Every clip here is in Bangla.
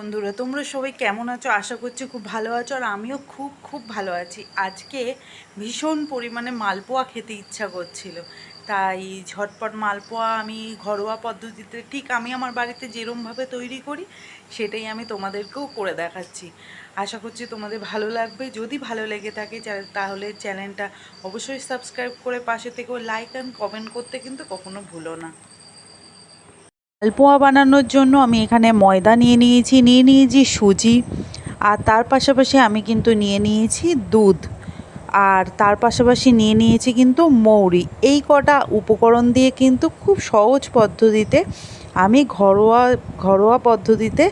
বন্ধুরা, তোমরা সবাই কেমন আছো? আশা করছি খুব ভালো আছো আর আমিও খুব খুব ভালো আছি। আজকে ভীষণ পরিমাণে মালপোয়া খেতে ইচ্ছা করছিল। তাই ঝটপট মালপোয়া আমি ঘরোয়া পদ্ধতিতে, ঠিক আমি আমার বাড়িতে যেরমভাবে তৈরি করি, সেটাই আমি তোমাদেরকেও করে দেখাচ্ছি। আশা করছি তোমাদের ভালো লাগবে। যদি ভালো লেগে থাকে তাহলে চ্যানেলটা অবশ্যই সাবস্ক্রাইব করে পাশে থেকেও লাইক অ্যান্ড কমেন্ট করতে কিন্তু কখনো ভুলো না। মালপোয়া বানানোর জন্য আমি এখানে ময়দা নিয়ে নিয়েছি নিয়ে নিয়েছি সুজি, আর তার পাশাপাশি আমি কিন্তু নিয়ে নিয়েছি দুধ, আর তার পাশাপাশি নিয়ে নিয়েছি কিন্তু মৌরি। এই কটা উপকরণ দিয়ে কিন্তু খুব সহজ পদ্ধতিতে আমি ঘরোয়া ঘরোয়া পদ্ধতিতে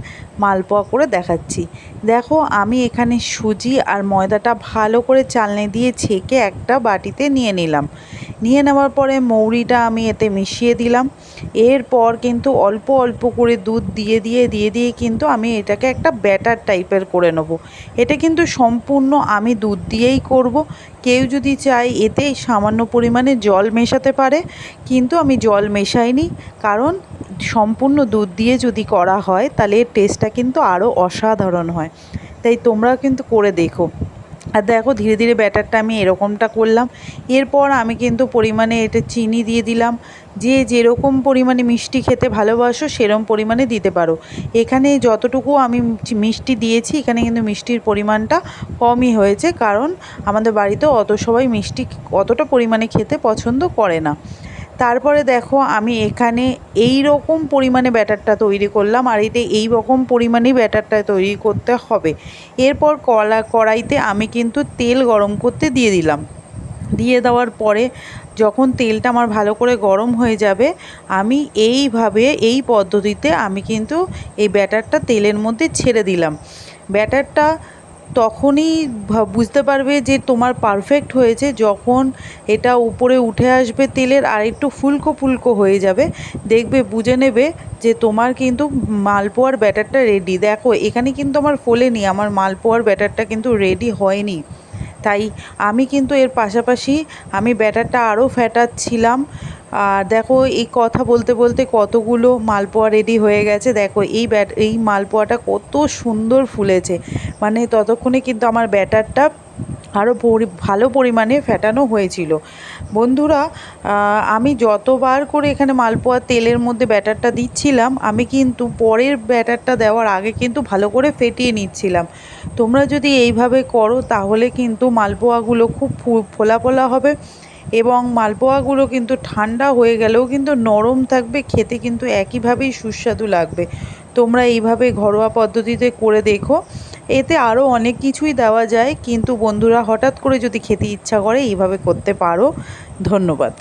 মালপোয়া করে দেখাচ্ছি। দেখো, আমি এখানে সুজি আর ময়দাটা ভালো করে চালনে দিয়ে ছেঁকে একটা বাটিতে নিয়ে নিলাম। নিয়ে নেওয়ার পরে মৌরিটা আমি এতে মিশিয়ে দিলাম। এরপর কিন্তু অল্প অল্প করে দুধ দিয়ে দিয়ে দিয়ে দিয়ে কিন্তু আমি এটাকে একটা ব্যাটার টাইপের করে নেব। এটা কিন্তু সম্পূর্ণ আমি দুধ দিয়েই করব। কেউ যদি চায় এতে সামান্য পরিমাণে জল মেশাতে পারে, কিন্তু আমি জল মেশাইনি। কারণ সম্পূর্ণ দুধ দিয়ে যদি করা হয়, তাহলে এর টেস্টটা কিন্তু আরও অসাধারণ হয়। তাই তোমরা কিন্তু করে দেখো। আর দেখো ধীরে ধীরে ব্যাটারটা আমি এরকমটা করলাম। এরপর আমি কিন্তু পরিমাণে এটা চিনি দিয়ে দিলাম। যে যেরকম পরিমাণে মিষ্টি খেতে ভালোবাসো সেরকম পরিমাণে দিতে পারো। এখানে যতটুকু আমি মিষ্টি দিয়েছি, এখানে কিন্তু মিষ্টির পরিমাণটা কমই হয়েছে। কারণ আমাদের বাড়িতে অত সবাই মিষ্টি অতটা পরিমাণে খেতে পছন্দ করে না। তারপরে দেখো আমি এখানে এই রকম পরিমাণে ব্যাটারটা তৈরি করলাম আর এতে এই রকম পরিমাণেই ব্যাটারটা তৈরি করতে হবে। এরপর কলা কড়াইতে আমি কিন্তু তেল গরম করতে দিয়ে দিলাম। দিয়ে দেওয়ার পরে যখন তেলটা আমার ভালো করে গরম হয়ে যাবে, আমি এইভাবে এই পদ্ধতিতে আমি কিন্তু এই ব্যাটারটা তেলের মধ্যে ছেড়ে দিলাম। ব্যাটারটা তখনই বুঝতে পারবে যে তোমার পারফেক্ট হয়েছে যখন এটা উপরে উঠে আসবে তেলের আর একটু ফুলকো ফুলকো হয়ে যাবে। দেখবে, বুঝে নেবে যে তোমার কিন্তু মালপোয়ার ব্যাটারটা রেডি দেখো, এখানে কিন্তু আমার ফোলেনি, আমার মালপোয়ার ব্যাটারটা কিন্তু রেডি হয়নি। তাই আমি কিন্তু এর পাশাপাশি আমি ব্যাটারটা আরও ফ্যাটাচ্ছিলাম আর দেখো, এই কথা বলতে বলতে কতগুলো মালপোয়া রেডি হয়ে গেছে। দেখো, এই ব্যাট, এই মালপোয়াটা কত সুন্দর ফুলেছে। মানে ততক্ষণে কিন্তু আমার ব্যাটারটা আরও ভালো পরিমাণে ফেটানো হয়েছিল। বন্ধুরা আমি যতবার করে এখানে মালপোয়া তেলের মধ্যে ব্যাটারটা দিচ্ছিলাম, আমি কিন্তু পরের ব্যাটারটা দেওয়ার আগে কিন্তু ভালো করে ফেটিয়ে নিচ্ছিলাম। তোমরা যদি এইভাবে করো, তাহলে কিন্তু মালপোয়াগুলো খুব ফোলা ফোলা হবে। এবং মালপোয়াগুলো কিন্তু ঠান্ডা হয়ে গেলেও কিন্তু নরম থাকবে, খেতে কিন্তু একইভাবেই সুস্বাদু লাগবে। তোমরা এইভাবে ঘরোয়া পদ্ধতিতে করে দেখো। এতে আরও অনেক কিছুই দেওয়া যায়, কিন্তু বন্ধুরা হঠাৎ করে যদি খেতে ইচ্ছা করে এইভাবে করতে পারো। ধন্যবাদ।